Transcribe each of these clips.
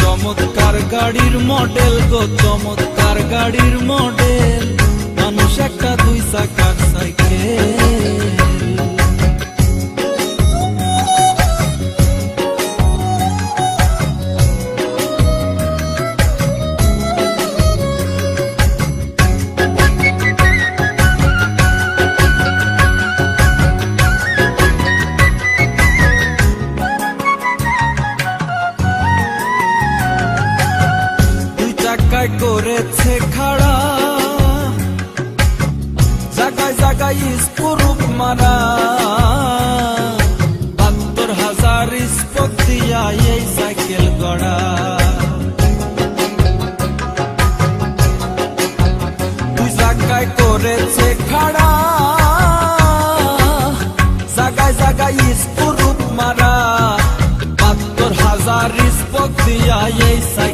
চমৎকার গাড়ির মডেল গো চমৎকার গাড়ির মডেল মানুষ একটা দুই চাকার সাইকেল। চাকায় করেছে খাড়া। জাগায় জাগায় স্পুরুপ মারা। বাহাত্তর হাজার স্পক দিয়া এই সাইকেল গড়া। দুই জায়গায় করেছে খাড়া। জাগায় জাগায় স্পুরুপ মারা। বাহাত্তর হাজার স্পক দিয়া এই সাইকেল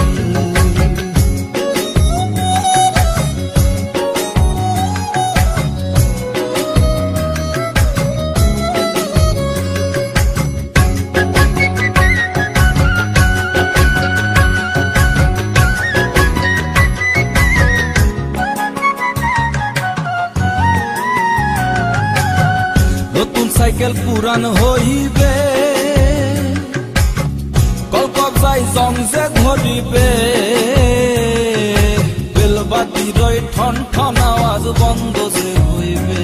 সাইকেল পুরান হইবে। কলকতায় জংজে ধরিবে। বেলবাতি রই ঠন ঠন আওয়াজ বন্ধ যে হইবে।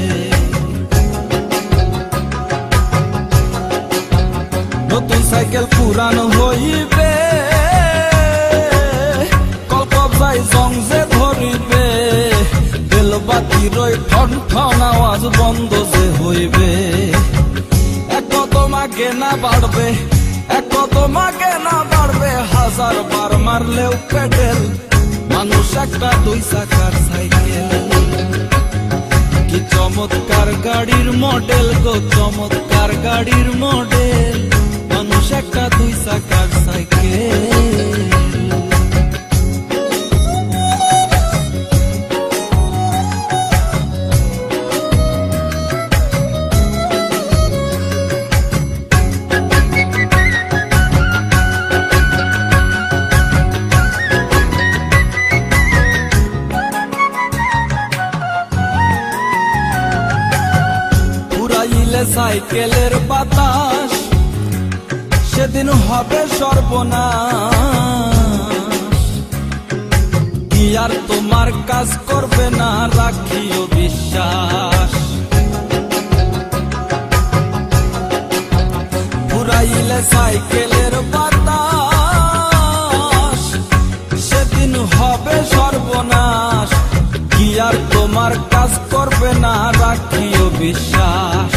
নতুন সাইকেল পুরান হইবে। কলকতায় জংজে ধরিবে। বেলবাতি রই ঠন ঠন আওয়াজ বন্ধ যে হইবে। তোমাকে না বাড়বে, এক তোমাকে না বাড়বে, হাজার বার মারলেও পেডেল মানুষ একটা দুই চাকার সাইকেল। কি চমৎকার গাড়ির মডেল গো, চমৎকার গাড়ির মডেল। মানুষ একটা দুই চাকার সাইকেল। পুরাইলে সাইকেলের বাতাস, সেদিন হবে সর্বনাশ। কি আর তোমার কাজ করবে না, রাখিও বিশ্বাস। পুরাইলে সাইকেলের বাতাস, সেদিন হবে সর্বনাশ। কি আর তোমার কাজ করবে না, রাখিও বিশ্বাস।